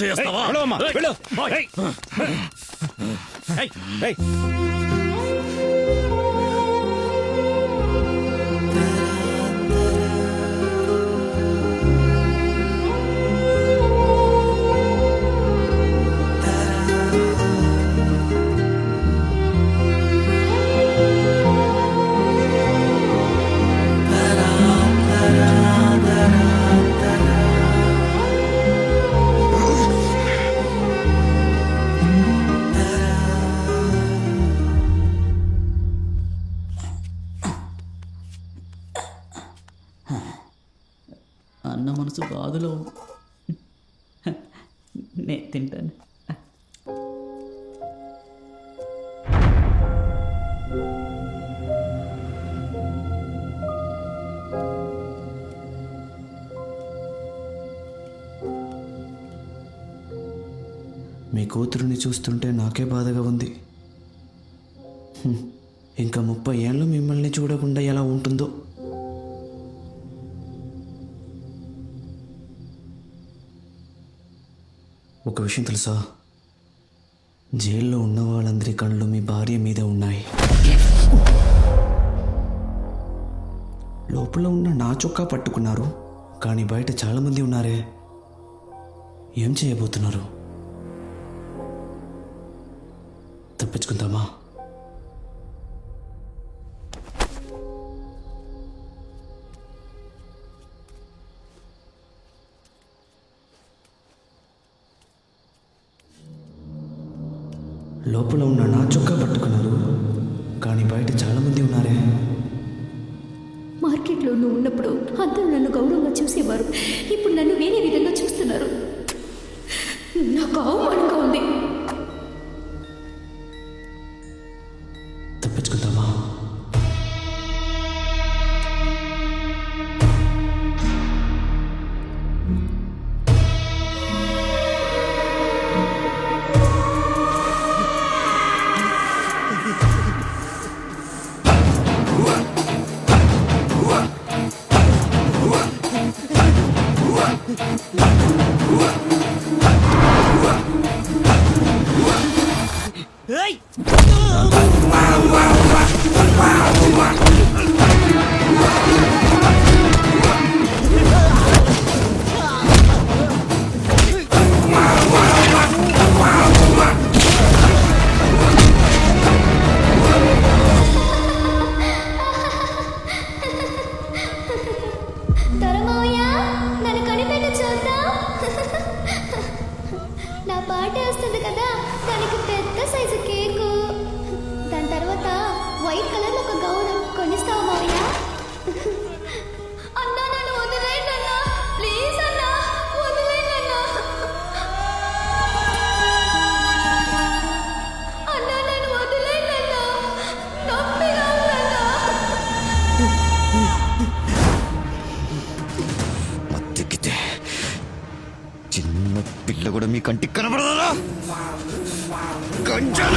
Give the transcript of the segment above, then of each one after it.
చేస్తావా అన్న మనసు బాధలో నే తింటాను. మీ కూతురుని చూస్తుంటే నాకే బాధగా ఉంది. ఇంకా ముప్పై ఏళ్ళు మిమ్మల్ని చూడకుండా ఎలా ఉంటుందో ఒక విషయం తెలుసా? జైల్లో ఉన్న వాళ్ళందరి కళ్ళు మీ భార్య మీద ఉన్నాయి. లోపల ఉన్న నా చొక్కా పట్టుకున్నారు. కానీ బయట చాలామంది ఉన్నారే. ఏం చేయబోతున్నారు? తప్పించుకుందామా? లోపల ఉన్న నా చొక్కా పట్టుకున్నారు. కానీ బయట చాలామంది ఉన్నారే. మార్కెట్లో నువ్వు ఉన్నప్పుడు అందరూ నన్ను గౌరవంగా చూసేవారు. ఇప్పుడు నన్ను వేరే విధంగా చూస్తున్నారు. నాకు అవమానంగా ఉంది. ว้าวว้าวว้าวว้าว నీ కంటికి కనబడదా? గంజాల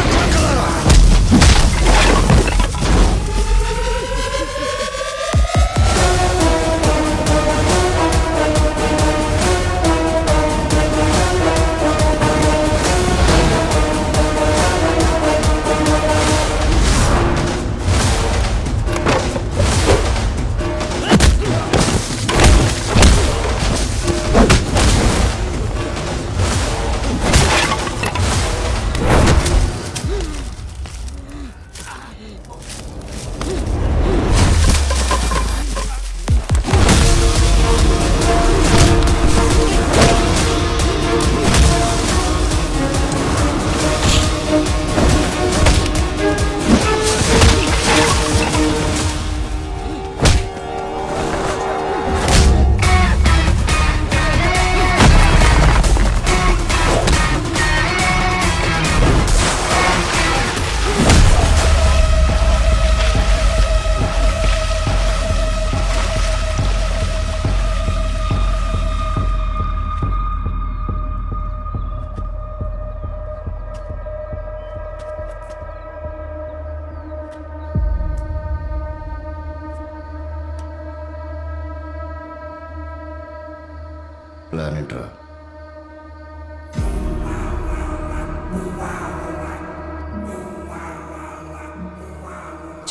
కొడకలారా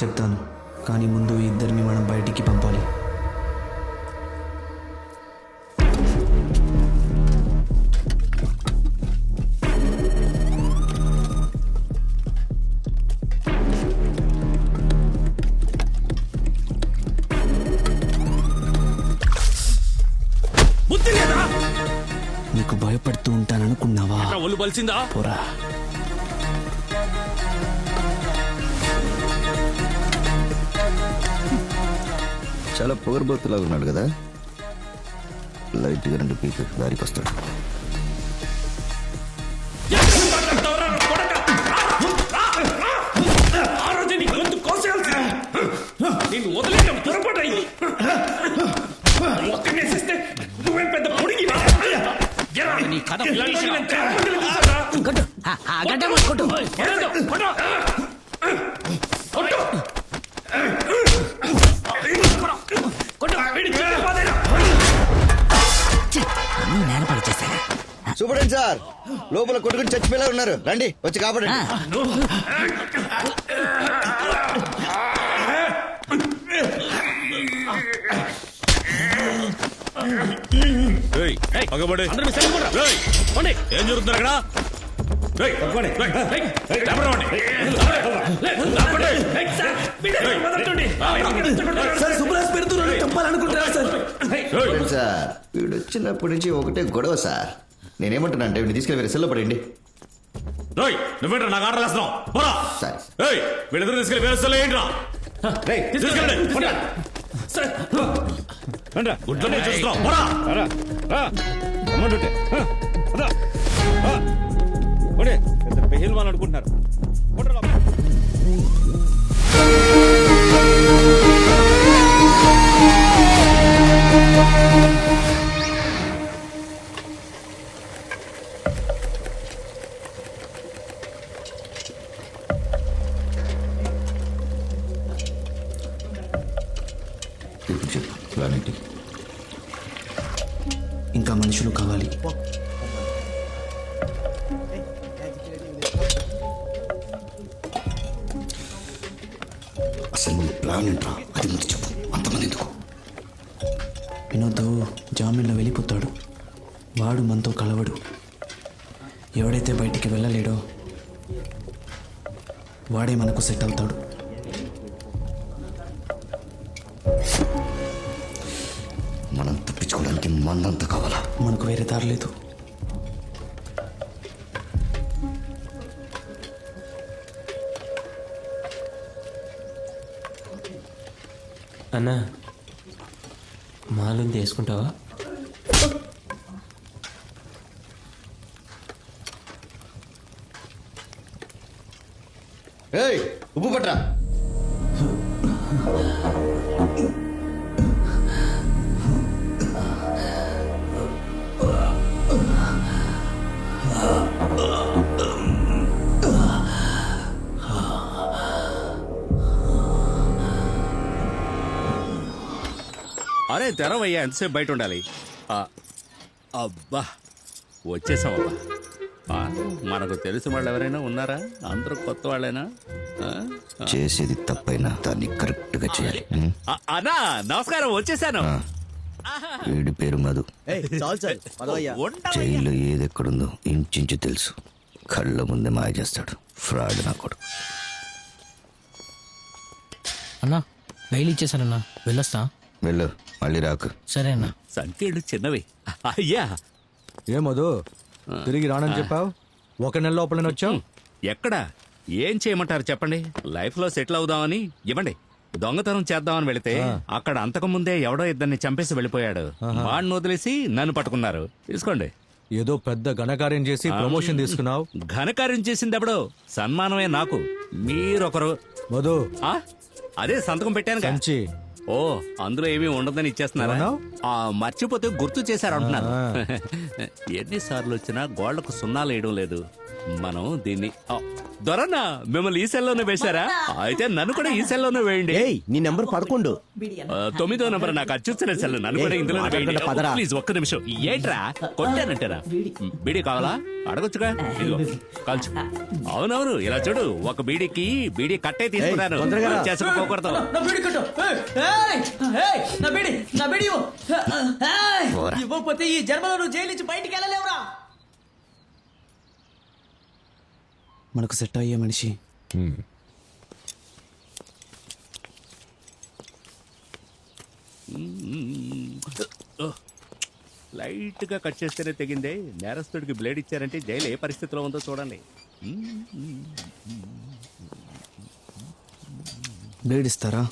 చెప్తాను. కానీ ముందు ఇద్దరిని మనం బయటికి పంపాలి. బలిసిందా పోరా చాలా పొగరబోతులాగా ఉన్నాడు కదా లైట్గా రెండు పీక్ దారికి వస్తాడు నేను వదిలేయడం పొరపాటు అయింది పొడిగి నీ కథ సూపరింట్ సార్ లోపల కొట్టుకుని చచ్చిపోయేలా ఉన్నారు. రండి వచ్చి కాపాడండి. పగబడి ఏం జరుగుతుంది అక్కడ రేయ్, రేయ్, రేయ్, రేయ్, లేపండి. లేపండి. వదలండి. రేయ్, సూపరింట్ సార్ వీడు వచ్చినప్పటి నుంచి ఒకటే గొడవ సార్ నేనేమంటున్నా అంటే వీడిని తీసుకెళ్ళి వేరే సెల్లో పడండి రేయ్, నువ్వేంట్రా నాకు ఆర్డర్ వేస్తున్నావు పోరా సరే ఏయ్ వీళ్ళిద్దరు తీసుకెళ్ళి వేరే సెల్లో ఏంట్రా రేయ్, తీసుకెళ్ళండి. గుడ్లనే చూస్తున్నావు పోరా. అనుకుంటున్నారు. ఏంట్రా అది ముందు చెప్పు. అంతమంది ఎందుకు? వినోద్ జామీన్లో వెళ్ళిపోతాడు. వాడు మనతో కలవడు. ఎవడైతే బయటికి వెళ్ళలేడో వాడే మనకు సెట్ అవుతాడు. మనం తప్పించుకోవడానికి మందంతా కావాలా? మనకు వేరే దారి లేదు. అన్నా మాలుంది వేసుకుంటావా? ఏయ్ ఉప్పు పట్రా. అరే తెరవయ్యా ఎంతసేపు బయట ఉండాలి? ఆ, అబ్బా వచ్చేసాం అబ్బా ఆ, మనకు తెలిసిన వాళ్ళు ఎవరైనా ఉన్నారా? అందరూ కొత్త వాళ్ళేనా? ఆ? చేసేది తప్పైనా దాన్ని కరెక్ట్గా చేయాలి అన్నా నమస్కారం వచ్చేసాను. వీడి పేరు మధు. జైల్లో ఏది ఎక్కడుందో ఇంచుంచు తెలుసు. కళ్ళ ముందే మాయ చేస్తాడు. ఫ్రాడ్ నా కొడుకు. అన్నా బయలు ఇచ్చేసానన్నా. వెళ్ళొస్తా. వెళ్ళు. మళ్ళీ రాకు. సరే అన్నా సంఖ్యలు చిన్నవి. అయ్యా. ఏమదు తిరిగి రానని చెప్పావు? ఒక నెల లోపలనే వచ్చావు? ఎక్కడ? ఏం చేయమంటారు చెప్పండి? లైఫ్లో సెటిల్ అవుదామని ఇవ్వండి. దొంగతనం చేద్దామని వెళితే అక్కడ అంతకు ముందే ఎవడో ఇద్దరిని చంపేసి వెళ్ళిపోయాడు. వాడిని వదిలేసి నన్ను పట్టుకున్నారు. తీసుకోండి. ఏదో పెద్ద ఘనకార్యం చేసి ప్రమోషన్ తీసుకున్నావు? ఘనకార్యం చేసింది ఎవడో? సన్మానమే నాకు. మీరొకరు. మధు. ఆ? అదే సంతకం పెట్టాను సంచి. ఓ అందులో ఏమీ ఉండదని ఇచ్చేస్తున్నారా? ఆ మర్చిపోతే గుర్తు చేశారు అంటున్నాను ఎన్నిసార్లు వచ్చినా గోళ్ళకు సున్నాలు వేయడం లేదు మనం దీన్ని ఆ, దొరన్నా మిమ్మల్ని ఈ సెల్లోనే వేశారా అయితే నన్ను కూడా ఈ సెల్లోనే వేయండి ఏయ్ నీ నెంబర్ పదకొండు ఆ, తొమ్మిదో నంబర్ నాకు అచ్చుచ్చిన సెల్ నన్ను కూడా ఏయ్, ఇందులో మాట్లాడకుండా పదరా. ప్లీజ్ ఒక్క నిమిషం ఏంట్రా కొట్టానంటారా బీడీ కావాలా అడగొచ్చుగా ఇదిగో కాల్చు అవునవును ఇలా చూడు ఒక బీడీకి బీడీ కట్టే తీసుకున్నాను ఏయ్, తొందరగా రా. చేసుకోకూడదు నా బీడి కట్టు ఏయ్, ఏయ్, ఏయ్, నా బీడి నా బీడి ఇవ్వు. ఏయ్, ఇవ్వకపోతే ఈ జన్మలో నువ్వు జైలు నుంచి బయటికి వెళ్ళలేవురా. మనకు సెట్ అయ్యే మనిషి. లైట్గా కట్ చేస్తేనే తెగిందే. నేరస్తుడికి బ్లేడ్ ఇచ్చారంటే జైలు ఏ పరిస్థితిలో ఉందో చూడండి. బ్లేడ్ ఇస్తారా?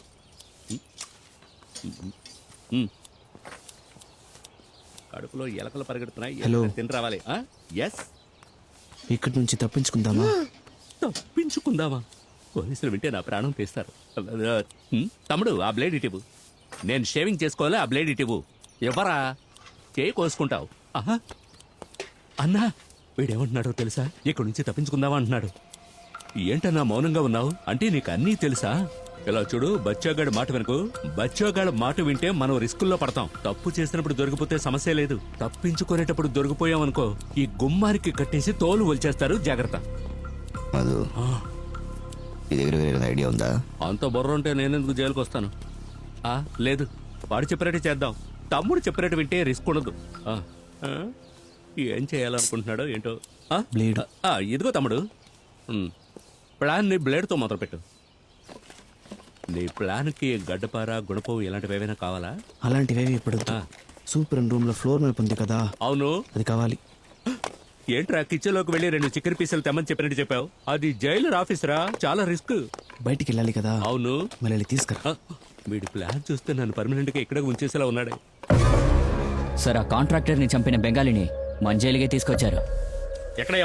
కడుపులో ఎలకలు పరిగెడుతున్నాయి. హలో. తిని రావాలి. ఎస్ ఇక్కడి నుంచి తప్పించుకుందామా? తప్పించుకుందామా? పోలీసులు వింటే నా ప్రాణం తీస్తారు. హ్మ్, తమ్ముడు ఆ బ్లేడ్ ఇటివు నేను షేవింగ్ చేసుకోవాలి? ఆ బ్లేడ్ ఇటివు ఎవరా? చేయి కోసుకుంటావు. ఆహా. అన్నా వీడేమంటున్నాడో తెలుసా? ఇక్కడి నుంచి తప్పించుకుందామా అంటున్నాడు. ఏంటన్నా మౌనంగా ఉన్నావు? అంటే నీకు అన్నీ తెలుసా? ఇలా చూడు బచ్చోగాడి మాట వెనుకు. బచ్చోగాడి మాట వింటే మనం రిస్కుల్లో పడతాం. తప్పు చేసినప్పుడు దొరికిపోతే సమస్య లేదు. తప్పించుకునేటప్పుడు దొరికిపోయామనుకో ఈ గుమ్మానికి కట్టేసి తోలు ఒలిచేస్తారు జాగ్రత్త. మధు నీ దగ్గర వేరే ఐడియా ఉందా? అంత బుర్ర ఉంటే నేనెందుకు జైలుకి వస్తాను? ఆ లేదు. వాడు చెప్పినట్టు చేద్దాం. తమ్ముడు చెప్పినట్టు వింటే రిస్క్ ఉండదు. ఆ, ఆ, ఏం చేయాలనుకుంటున్నాడో ఏంటో? ఆ? బ్లేడ్. ఆ, ఇదిగో తమ్ముడు. ప్లాన్ని బ్లేడ్తో మొదలుపెట్టు. నీ ప్లాన్కి గడ్డపార గుణపం ఇలాంటివి ఏమైనా కావాలా? అలాంటివేవి ఇప్పుడు. సూపర్ రూమ్లో ఫ్లోర్ మ్యాప్ ఉంది కదా. అవును. అది కావాలి. ఏంట్రా కిచెన్లోకి వెళ్ళి రెండు చికెన్ పీసులు తెమ్మని చెప్పినట్టు చెప్పావు? అది జైలర్ ఆఫీసరా? చాలా రిస్క్. బయటికి వెళ్ళాలి కదా. అవును. మళ్ళీ తీసుకురా. వీడి ప్లాన్ చూస్తే నన్ను పర్మనెంట్గా ఇక్కడ ఉంచేసేలా ఉన్నాడే. సార్ ఆ కాంట్రాక్టర్ని చంపిన బెంగాలీని మంజైలుగా తీసుకొచ్చారు. ఎక్కడ